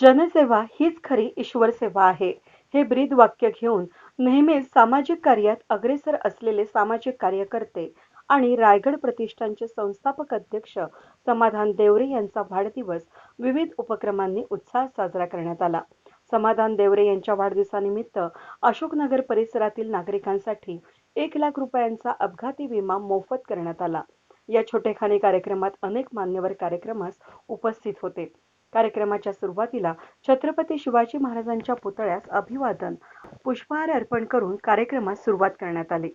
जनसेवा हीच खरी ईश्वर सेवा आहे. हे ब्रीद वाक्य घेऊन नेहमीच सामाजिक कार्यात अग्रेसर असलेले सामाजिक कार्यकर्ते आणि रायगड प्रतिष्ठानचे संस्थापक अध्यक्ष समाधान देवरे यांचा वाढदिवस विविध उपक्रमांनी उत्साहात साजरा करण्यात आला. समाधान देवरे यांच्या वाढदिवसानिमित्त अशोकनगर परिसरातील नागरिकांसाठी एक लाख रुपयांचा अपघाती विमा मोफत करण्यात आला. या छोटेखानी कार्यक्रमात अनेक मान्यवर कार्यक्रमास उपस्थित होते. कार्यक्रमाच्या सुरुवातीला छत्रपती शिवाजी महाराजांच्या पुतळ्यास अभिवादन पुष्पहार अर्पण करून कार्यक्रमास सुरुवात करण्यात आली.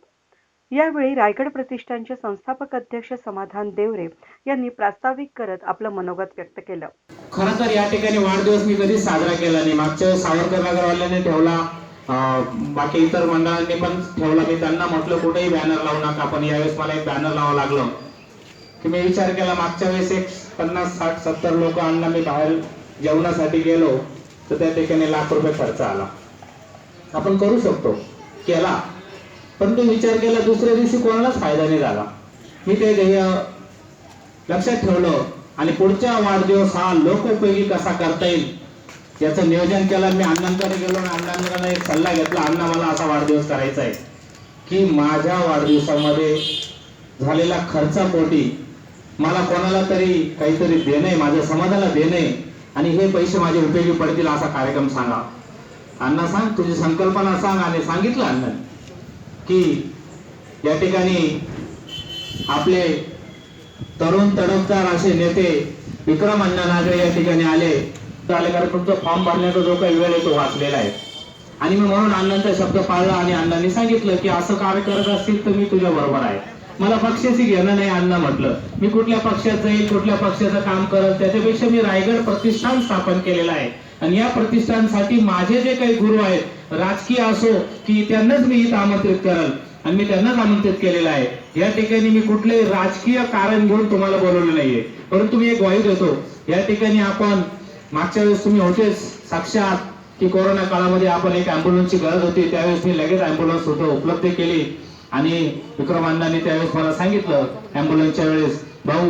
यावेळी रायगड प्रतिष्ठानचे संस्थापक अध्यक्ष समाधान देवरे यांनी प्रास्ताविक करत आपलं मनोगत व्यक्त केलं. खरं तर या ठिकाणी वाढदिवस मी कधी साजरा केला नाही. मागच्या सावरकर नगरवाल्याने ठेवला बाकी इतर मंडळांनी पण ठेवला. मी त्यांना म्हटलं कुठेही बॅनर लावू नका पण यावेळेस मला एक बॅनर लावा लागलं. की मी विचार केला मागच्या वेळेस एक पन्नास साठ सत्तर लोक अण्णा मी बाहेर जेवणासाठी गेलो तर त्या ठिकाणी लाख रुपये खर्च आला. आपण करू शकतो केला. पण तो विचार केला दुसऱ्या दिवशी कोणालाच फायदा नाही झाला. मी ते ध्येय लक्षात ठेवलं आणि पुढच्या वाढदिवस हा लोकोपयोगी कसा करता येईल याचं नियोजन केलं. मी अण्णांकडे गेलो आणि अण्णांकडे एक सल्ला घेतला अण्णा मला असा वाढदिवस करायचा आहे की माझ्या वाढदिवसामध्ये झालेला खर्चापोटी मला कोणाला तरी काहीतरी देणे माझ्या समाजाला देणे आणि हे पैसे माझे उपयोगी पडतील असा कार्यक्रम सांगा. अण्णा सांग तुझी संकल्पना सांग आणि सांगितलं अण्णा की या ठिकाणी आपले तरुण तडफदार असे नेते विक्रम अण्णा नागरे या ठिकाणी आले. तर आले कारण तुमचा फॉर्म भरण्याचा जो काही वेळ आहे तो वाचलेला आहे. आणि मी म्हणून अण्णांचा शब्द पाळला आणि अण्णांनी सांगितलं की असं कार्य करत असतील तर मी तुझ्या बरोबर आहे. मला पक्षाशी घेणं नाही अण्णा म्हटलं. मी कुठल्या पक्षात जाईल कुठल्या पक्षाचं काम करत त्याच्यापेक्षा मी रायगड प्रतिष्ठान स्थापन केलेलं आहे. आणि या प्रतिष्ठानसाठी माझे जे काही गुरु आहेत राजकीय असो की त्यांनाच मी इथं आमंत्रित करल. आणि मी त्यांनाच आमंत्रित केलेलं आहे. या ठिकाणी मी कुठले राजकीय कारण घेऊन तुम्हाला बोलवलं नाहीये. परंतु मी एक वाईट देतो या ठिकाणी आपण मागच्या वेळेस तुम्ही होतेच साक्षात की कोरोना काळामध्ये आपण एक अँब्युलन्सची गरज होती. त्यावेळेस मी लगेच अँब्युलन्स होतो उपलब्ध केली. आणि विक्रम त्यावेळेस मला सांगितलं अँब्युलन्सच्या वेळेस भाऊ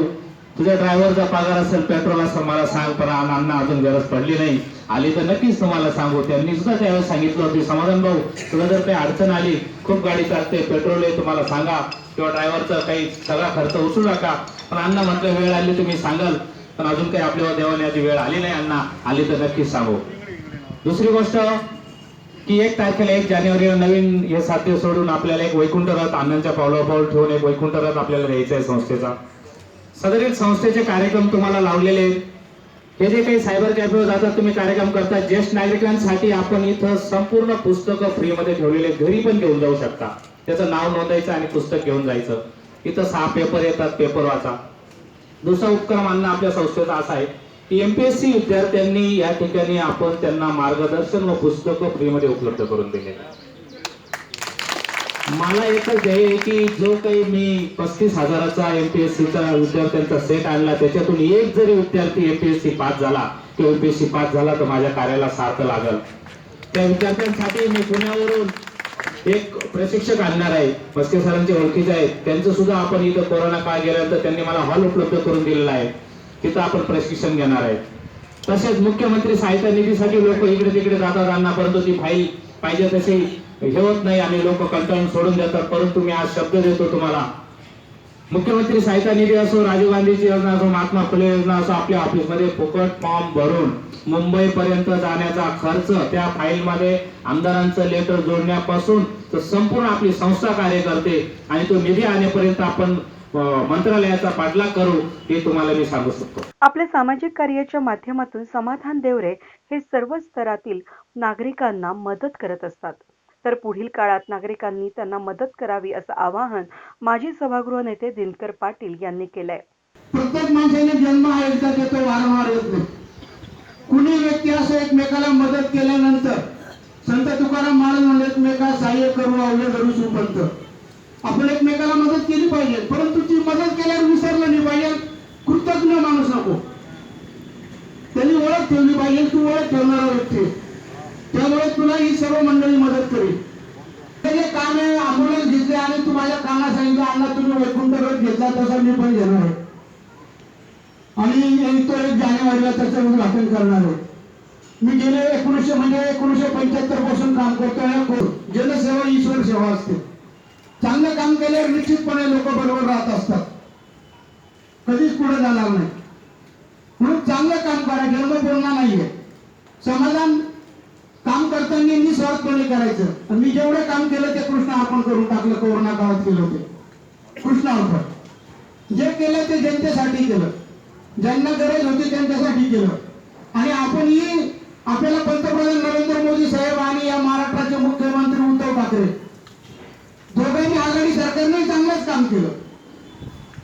तुझ्या ड्रायव्हरचा पगार असेल पेट्रोल असेल मला सांग पण अण्णा अजून गरज पडली नाही. आली तर नक्कीच तुम्हाला सांगू. त्यांनी सुद्धा त्यावेळेस सांगितलं होती समाधान भाऊ तुला जर काही अडचण आली खूप गाडी चालते पेट्रोल आहे तुम्हाला सांगा. किंवा ड्रायव्हरचा काही सगळा खर्च उचलू नका. पण अण्णा म्हटलं वेळ आली तुम्ही सांगाल. पण अजून काही आपल्यावर देवाने आधी वेळ आली नाही अण्णा. आली तर नक्कीच सांगू. दुसरी गोष्ट की एक तारखेला एक जानेवारीला नवीन हे साध्य सोडून आपल्याला एक वैकुंठ रथ आनंदच्या पावलावर पाऊल ठेवून एक वैकुंठ रथ आपल्याला द्यायचा आहे संस्थेचा. सदरील संस्थेचे कार्यक्रम तुम्हाला लावलेले आहेत. हे जे काही सायबर कॅफेवर जातात तुम्ही कार्यक्रम करता ज्येष्ठ नागरिकांसाठी आपण इथं संपूर्ण पुस्तकं फ्रीमध्ये ठेवलेले घरी पण घेऊन जाऊ शकता. त्याचं नाव नोंदायचं आणि पुस्तक घेऊन जायचं. इथं सहा पेपर येतात पेपर वाचा. दुसरा उपक्रम आणणं आपल्या संस्थेचा असा आहे. एमपीएससी विद्यार्थ्यांनी या ठिकाणी आपण त्यांना मार्गदर्शन व पुस्तकं फ्रीमध्ये उपलब्ध करून दिले. मला एकच ध्येय आहे की जो काही मी पस्तीस हजाराचा एमपीएससीचा विद्यार्थ्यांचा सेट आणला त्याच्यातून एक जरी विद्यार्थी एमपीएससी पास झाला किंवा एमपीएससी पास झाला तर माझ्या कार्याला सार्थ लागल. त्या विद्यार्थ्यांसाठी मी पुण्यावरून एक प्रशिक्षक आणणार आहे मस्के सरांचे ओळखीचे आहेत. त्यांचं सुद्धा आपण इथं कोरोना काळ गेल्यानंतर त्यांनी मला हॉल उपलब्ध करून दिलेला आहे. तिथं आपण प्रशिक्षण घेणार आहे तसेच मुख्यमंत्री सहायता निधीसाठी लोक इकडे तिकडे जातात अण्णा परंतु ती फाईल पाहिजे तशी हे होत नाही. आणि लोक कंटाळून सोडून देतात. परंतु मी आज शब्द देतो तुम्हाला. मुख्यमंत्री सहायता निधी असो राजीव गांधीची योजना असो महात्मा फुले योजना असो आपल्या ऑफिसमध्ये फुकट फॉर्म भरून मुंबई पर्यंत जाण्याचा खर्च त्या फाईल मध्ये आमदारांचं लेटर जोडण्यापासून तर संपूर्ण आपली संस्था कार्य करते आणि तो निधी आणेपर्यंत आपण मंत्रालयाचा पाठलाग करू हे तुम्हाला मी सांगू शकतो. आपल्या सामाजिक कार्याच्या माध्यमातून समाधान देवरे हे सर्व स्तरातील नागरिकांना मदत करत असतात. तर पुढील काळात नागरिकांनी त्यांना मदत करावी असं आवाहन माजी सभागृह नेते दिनकर पाटील यांनी केलंय. प्रत्येक माणसाने जन्म हा एकदा येतो वारंवार येत नाही. कुणी व्यक्ती असं एकमेकाला मदत केल्यानंतर संत तुकाराम महाराज म्हणले एकमेका सहाय्य करू अवघे करू सुपंत. आपण एकमेकाला मदत केली पाहिजे. परंतु ती मदत केल्यावर विसरलं नाही पाहिजे. कृतज्ञ माणूस नको. त्यांनी ओळख ठेवली पाहिजे. तू ओळख ठेवणारा व्यक्ती. त्यामुळे तुला ही सर्व मंडळी मदत करेल. त्याचे काम आहे अँब्युलन्स घेतले आणि तू माझ्या कानात सांगितलं अण्णा तुम्ही वैकुंठगड रथ घेतला तसा मी पण घेणार आहे. आणि तो एक जानेवारीला त्याचं उद्घाटन करणार आहे. मी गेले एकोणीसशे म्हणजे एकोणीसशे पंच्याहत्तरपासून काम करतो जनसेवा ईश्वर सेवा असते. चांगलं काम केल्यावर निश्चितपणे लोक बरोबर राहत असतात. कधीच पुढे जाणार नाही. म्हणून चांगलं काम करा जन्म बोलणार नाहीये. समाधान काम करताना निस्वार्थपणे करायचं. आणि मी जेवढं काम केलं ते कृष्ण अर्पण करून टाकलं कोरोना काळात केलं होते कृष्ण अर्पण. जे केलं ते जनतेसाठी केलं. ज्यांना गरज होती त्यांच्यासाठी केलं. आणि आपणही आपल्याला पंतप्रधान नरेंद्र मोदी साहेब आणि या महाराष्ट्राचे मुख्यमंत्री उद्धव ठाकरे त्यांनी चांगलंच काम केलं.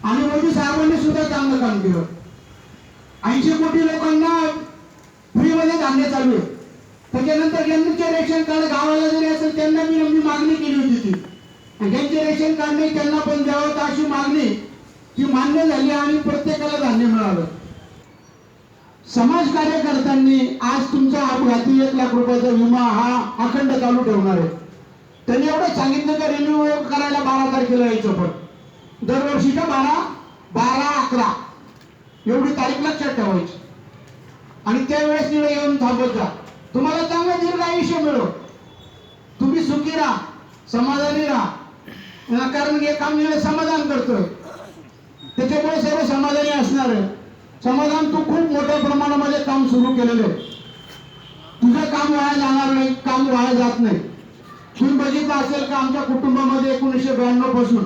आणि मोदी साहेबांनी सुद्धा चांगलं काम केलं. ऐंशी कोटी लोकांना फ्रीमध्ये धान्य चालू आहे. त्याच्यानंतर ज्यांचे रेशन कार्ड गावाला जरी असेल त्यांना मी मी मागणी केली होती ती. आणि ज्यांचे रेशन कार्ड नाही त्यांना पण द्यावं तर अशी मागणी ती मान्य झाली आणि प्रत्येकाला धान्य मिळालं. समाज कार्यकर्त्यांनी आज तुमचा अपघाती एक लाख रुपयाचा विमा हा अखंड चालू ठेवणार आहे. त्यांनी एवढं सांगितलं का रिन्यू करायला बारा तारखेला यायचं पण. दरवर्षीच्या बारा बारा अकरा. एवढी तारीख लक्षात ठेवायची. आणि त्यावेळेस तिला येऊन थांबत जा. तुम्हाला चांगलं दीर्घ आयुष्य मिळो. तुम्ही सुखी राहा समाधानी राहा. कारण हे काम निळे समाधान करतोय. त्याच्यामुळे सर्व समाधानी असणार आहे. समाधान तू खूप मोठ्या प्रमाणामध्ये काम सुरू केलेलं आहे. तुझं काम वाया जाणार नाही काम वाया जात नाही. तुम्ही बघितलं असेल का आमच्या कुटुंबामध्ये एकोणीसशे ब्याण्णवपासून?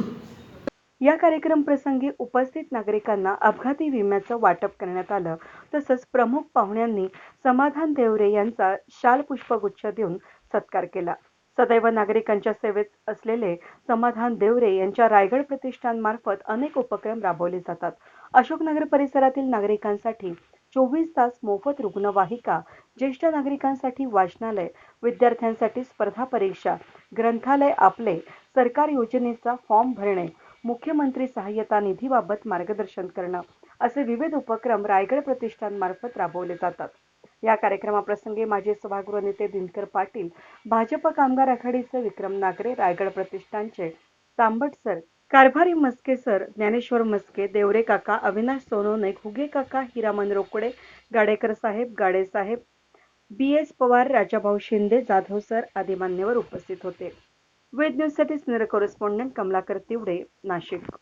या कार्यक्रम प्रसंगी उपस्थित नागरिकांना अपघाती विम्याचं वाटप करण्यात आलं. तसंच प्रमुख पाहुण्यांनी समाधान देवरे यांचा शाल पुष्पगुच्छ देऊन सत्कार केला. सदैव नागरिकांच्या सेवेत असलेले समाधान देवरे यांच्या रायगड प्रतिष्ठानमार्फत अनेक उपक्रम राबवले जातात. अशोकनगर परिसरातील नागरिकांसाठी चोवीस तास मोफत रुग्णवाहिका ज्येष्ठ नागरिकांसाठी वाचनालय विद्यार्थ्यांसाठी स्पर्धा परीक्षा ग्रंथालय आपले सरकार योजनेचा फॉर्म भरणे मुख्यमंत्री सहाय्यता निधीबाबत मार्गदर्शन करणं असे विविध उपक्रम रायगड प्रतिष्ठानमार्फत राबवले जातात. या कार्यक्रमाप्रसंगी माजी सभागृह नेते दिनकर पाटील भाजप कामगार आघाडीचे विक्रम नागरे रायगड प्रतिष्ठानचे तांबट सर कारभारी मस्के सर ज्ञानेश्वर मस्के देवरे काका अविनाश सोनवणे घुगे काका हिरामन रोकडे गाडेकर साहेब गाडे साहेब B S Pawar Rajabhau Shinde Jadhav sir आदी मान्यवर उपस्थित होते. वेद न्यूजसाठी सिनियर कॉरेस्पॉन्डंट कमलाकर तिवडे नाशिक.